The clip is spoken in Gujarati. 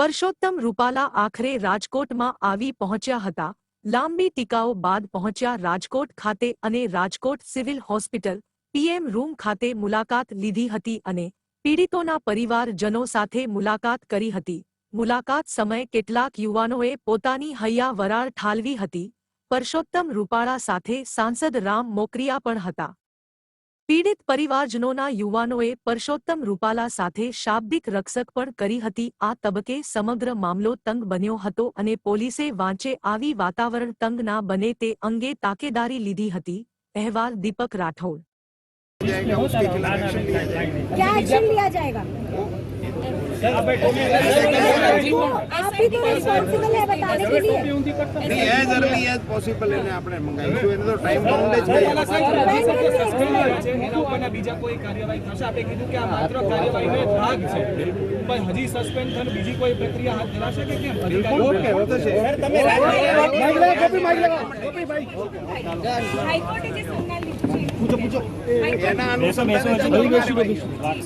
પરસોત્તમ રૂપાલા આખરે રાજકોટમાં આવી પહોંચ્યા હતા. લાંબી ટીકાઓ બાદ પહોંચ્યા રાજકોટ ખાતે અને Rajkot civil hospital, PM room ખાતે મુલાકાત લીધી હતી અને પીડિતોના પરિવારજનો સાથે મુલાકાત કરી હતી. મુલાકાત સમયે કેટલાક યુવાનોએ પોતાની હૈયા વરાળ ઠાલવી હતી. પરષોત્તમ રૂપાળા સાથે સાંસદ રામ મોકરિયા પણ હતા. પીડિત પરિવારજનોના યુવાનોએ પરસોત્તમ રૂપાલા સાથે શાબ્દિક રક્ષક પણ કરી હતી આ તબકે સમગ્ર મામલો તંગ બન્યો હતો અને પોલીસે વાંચે આવી વાતાવરણ તંગ ના બને તે અંગે તાકેદારી લીધી હતી અહેવાલ દીપક રાઠોડ जाएगा उसके खिलाफ एक्शन लिया जाएगा क्या एक्शन लिया जाएगा आप ही तो रिस्पॉन्सिबल है बताने के लिए नहीं एज अर्ली एज પોસિબલ એને આપણે મંગાવીશું એને તો ટાઈમ બાઉન્ડ જ કહીએ એના ઉપરના બીજા કોઈ કાર્યવાહી થશે? આપણે કીધું કે આ માત્ર કાર્યવાહીનો એક ભાગ છે. પણ હજી સસ્પેન્ડ થઈને બીજી કોઈ પ્રક્રિયા હાથ ધરાશે કે કેમ? અધિકારીઓ હાઈકોર્ટે જે સંજ્ઞાન લીધું છે. એના અનુસંધાને